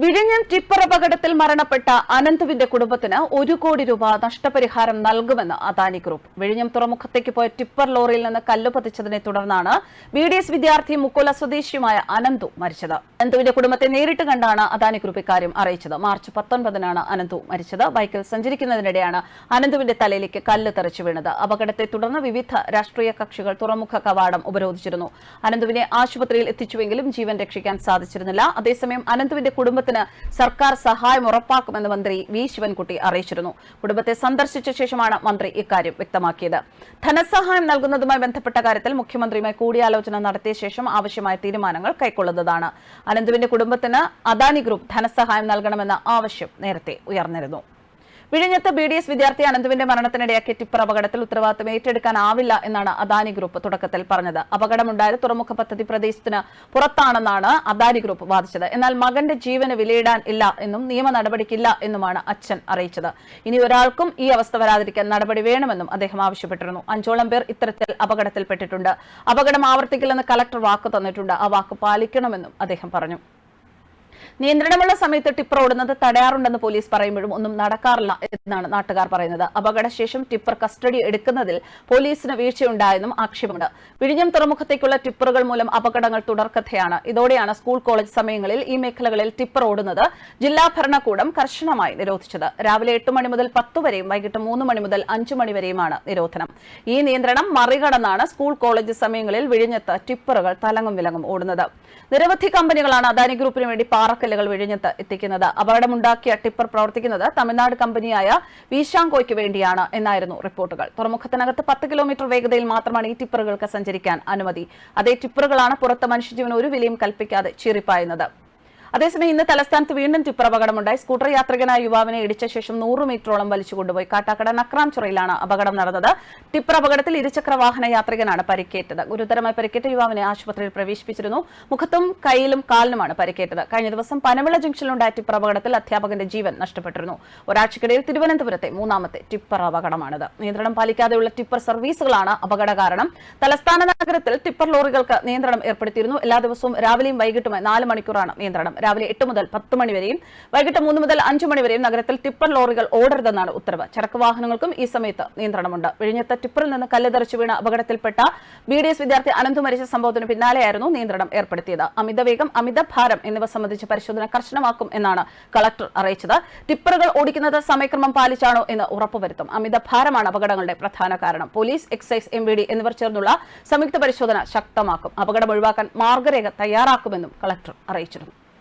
വിഴിഞ്ഞം ടിപ്പർ അപകടത്തിൽ മരണപ്പെട്ട അനന്തുവിന്റെ കുടുംബത്തിന് ഒരു കോടി രൂപ നഷ്ടപരിഹാരം നൽകുമെന്ന് അദാനി ഗ്രൂപ്പ്. വിഴിഞ്ഞം തുറമുഖത്തേക്ക് പോയ ടിപ്പർ ലോറിയിൽ നിന്ന് കല്ല് പതിച്ചതിനെ തുടർന്നാണ് ബി ഡി എസ് വിദ്യാർത്ഥി മുക്കോല സ്വദേശിയുമായ അനന്തു മരിച്ചത്. അനന്തുവിന്റെ കുടുംബത്തെ നേരിട്ട് കണ്ടാണ് അദാനി ഗ്രൂപ്പ് ഇക്കാര്യം അറിയിച്ചത്. മാർച്ച് പത്തൊൻപതിനാണ് അനന്തു മരിച്ചത്. ബൈക്കിൽ സഞ്ചരിക്കുന്നതിനിടെയാണ് അനന്തുവിന്റെ തലയിലേക്ക് കല്ല് തെറിച്ചു വീണത്. അപകടത്തെ തുടർന്ന് വിവിധ രാഷ്ട്രീയ കക്ഷികൾ തുറമുഖ കവാടം ഉപരോധിച്ചിരുന്നു. അനന്തുവിനെ ആശുപത്രിയിൽ എത്തിച്ചുവെങ്കിലും ജീവൻ രക്ഷിക്കാൻ സാധിച്ചിരുന്നില്ല. അതേസമയം അനന്തുവിന്റെ കുടുംബത്തിന് സർക്കാർ സഹായം ഉറപ്പാക്കുമെന്ന് മന്ത്രി വി. ശിവൻകുട്ടി അറിയിച്ചിരുന്നു. കുടുംബത്തെ സന്ദർശിച്ച ശേഷമാണ് മന്ത്രി ഇക്കാര്യം വ്യക്തമാക്കിയത്. ധനസഹായം നൽകുന്നതുമായി ബന്ധപ്പെട്ട കാര്യത്തിൽ മുഖ്യമന്ത്രിയുമായി കൂടിയാലോചന നടത്തിയ ശേഷം ആവശ്യമായ തീരുമാനങ്ങൾ കൈക്കൊള്ളുന്നതാണ്. അനന്തുവിന്റെ കുടുംബത്തിന് അദാനി ഗ്രൂപ്പ് ധനസഹായം നൽകണമെന്ന ആവശ്യം നേരത്തെ ഉയർന്നിരുന്നു. വിഴിഞ്ഞത്ത് ബി ഡി എസ് വിദ്യാർത്ഥി അനന്തുവിന്റെ മരണത്തിനിടയാക്കിയ ടിപ്പർ അപകടത്തിൽ ഉത്തരവാദിത്തം ഏറ്റെടുക്കാനാവില്ല എന്നാണ് അദാനി ഗ്രൂപ്പ് തുടക്കത്തിൽ പറഞ്ഞത്. അപകടമുണ്ടായത് തുറമുഖ പദ്ധതി പ്രദേശത്തിന് പുറത്താണെന്നാണ് അദാനി ഗ്രൂപ്പ് വാദിച്ചത്. എന്നാൽ മകന്റെ ജീവന് വിലയിടാൻ ഇല്ല എന്നും നിയമ നടപടിക്കില്ല എന്നുമാണ് അച്ഛൻ അറിയിച്ചത്. ഇനി ഒരാൾക്കും ഈ അവസ്ഥ വരാതിരിക്കാൻ നടപടി വേണമെന്നും അദ്ദേഹം ആവശ്യപ്പെട്ടിരുന്നു. അഞ്ചോളം പേർ ഇത്തരത്തിൽ അപകടത്തിൽപ്പെട്ടിട്ടുണ്ട്. അപകടം ആവർത്തിക്കില്ലെന്ന് കലക്ടർ വാക്ക് തന്നിട്ടുണ്ട്. ആ വാക്ക് പാലിക്കണമെന്നും അദ്ദേഹം പറഞ്ഞു. നിയന്ത്രണമുള്ള സമയത്ത് ടിപ്പർ ഓടുന്നത് തടയാറുണ്ടെന്ന് പോലീസ് പറയുമ്പോഴും ഒന്നും നടക്കാറില്ല എന്നാണ് നാട്ടുകാർ പറയുന്നത്. അപകടശേഷം ടിപ്പർ കസ്റ്റഡി എടുക്കുന്നതിൽ പോലീസിന് വീഴ്ചയുണ്ടായെന്നും ആക്ഷേപമുണ്ട്. വിഴിഞ്ഞം തുറമുഖത്തേക്കുള്ള ടിപ്പറുകൾ മൂലം അപകടങ്ങൾ തുടർക്കഥയാണ്. ഇതോടെയാണ് സ്കൂൾ കോളേജ് സമയങ്ങളിൽ ഈ മേഖലകളിൽ ടിപ്പർ ഓടുന്നത് ജില്ലാ ഭരണകൂടം കർശനമായി നിരോധിച്ചത്. രാവിലെ എട്ട് മണി മുതൽ പത്ത് വരെയും വൈകിട്ട് മൂന്ന് മണി മുതൽ അഞ്ചു മണി വരെയുമാണ് നിരോധനം. ഈ നിയന്ത്രണം മറികടന്നാണ് സ്കൂൾ കോളേജ് സമയങ്ങളിൽ വിഴിഞ്ഞത്ത് ടിപ്പറുകൾ തലങ്ങും വിലങ്ങും ഓടുന്നത്. നിരവധി കമ്പനികളാണ് അദാനി ഗ്രൂപ്പിന് വേണ്ടി പാറക്കല്ലുകൾ വിഴിഞ്ഞത്ത് എത്തിക്കുന്നത്. അപകടമുണ്ടാക്കിയ ടിപ്പർ പ്രവർത്തിക്കുന്നത് തമിഴ്നാട് കമ്പനിയായ വീശാങ്കോയ്ക്ക് വേണ്ടിയാണ് എന്നായിരുന്നു റിപ്പോർട്ടുകൾ. തുറമുഖത്തിനകത്ത് പത്ത് കിലോമീറ്റർ വേഗതയിൽ മാത്രമാണ് ഈ ടിപ്പറുകൾക്ക് സഞ്ചരിക്കാൻ അനുമതി. അതേ ടിപ്പറുകളാണ് പുറത്ത് മനുഷ്യജീവൻ ഒരു വിലയും കൽപ്പിക്കാതെ ചീറിപ്പായുന്നത്. അതേസമയം ഇന്ന് തലസ്ഥാനത്ത് വീണ്ടും ടിപ്പർ അപകടമുണ്ടായി സ്കൂട്ടർ യാത്രികനായ യുവാവിനെ ഇടിച്ച ശേഷം നൂറ് മീറ്ററോളം വലിച്ചു കൊണ്ടുപോയി. കാട്ടാക്കട നക്രാംചുറയിലാണ് അപകടം നടന്നത്. ടിപ്പർ അപകടത്തിൽ ഇരുചക്ര വാഹന യാത്രികനാണ് പരിക്കേറ്റത്. ഗുരുതരമായി പരിക്കേറ്റ യുവാവിനെ ആശുപത്രിയിൽ പ്രവേശിപ്പിച്ചിരുന്നു. മുഖത്തും കൈയിലും കാലിനുമാണ് പരിക്കേറ്റത്. കഴിഞ്ഞ ദിവസം പനവിള ജംഗ്ഷനിലുണ്ടായ ടിപ്പർ അപകടത്തിൽ അധ്യാപകന്റെ ജീവൻ നഷ്ടപ്പെട്ടിരുന്നു. ഒരാഴ്ചക്കിടയിൽ തിരുവനന്തപുരത്തെ മൂന്നാമത്തെ ടിപ്പർ അപകടമാണിത് നിയന്ത്രണം പാലിക്കാതെയുള്ള ടിപ്പർ സർവീസുകളാണ് അപകട കാരണം. തലസ്ഥാന നഗരത്തിൽ ടിപ്പർ ലോറികൾക്ക് നിയന്ത്രണം ഏർപ്പെടുത്തിയിരുന്നു. എല്ലാ ദിവസവും രാവിലെയും വൈകിട്ടുമായി നാല് മണിക്കൂറാണ് നിയന്ത്രണം. രാവിലെ എട്ട് മുതൽ പത്ത് മണിവരെയും വൈകിട്ട് മൂന്ന് മുതൽ അഞ്ച് മണിവരെയും നഗരത്തിൽ ടിപ്പർ ലോറികൾ ഓടരുതെന്നാണ് ഉത്തരവ്. ചരക്ക് വാഹനങ്ങൾക്കും ഈ സമയത്ത് നിയന്ത്രണമുണ്ട്. വിഴിഞ്ഞത്ത് ടിപ്പറിൽ നിന്ന് കല്ലെതെറിച്ചു വീണ അപകടത്തിൽപ്പെട്ട ബി ഡി എസ് വിദ്യാർത്ഥി അനന്തു മരിച്ച സംഭവത്തിന് പിന്നാലെയായിരുന്നു നിയന്ത്രണം ഏർപ്പെടുത്തിയത്. അമിതവേഗം അമിത ഭാരം എന്നിവ സംബന്ധിച്ച് പരിശോധന കർശനമാക്കും എന്നാണ് കളക്ടർ അറിയിച്ചത്. ടിപ്പറുകൾ ഓടിക്കുന്നത് സമയക്രമം പാലിച്ചാണോ എന്ന് ഉറപ്പുവരുത്തും. അമിത ഭാരമാണ് അപകടങ്ങളുടെ പ്രധാന കാരണം. പോലീസ് എക്സൈസ് എം എന്നിവർ ചേർന്നുള്ള സംയുക്ത പരിശോധന ശക്തമാക്കും. അപകടം ഒഴിവാക്കാൻ മാർഗരേഖ തയ്യാറാക്കുമെന്നും കളക്ടർ അറിയിച്ചിരുന്നു.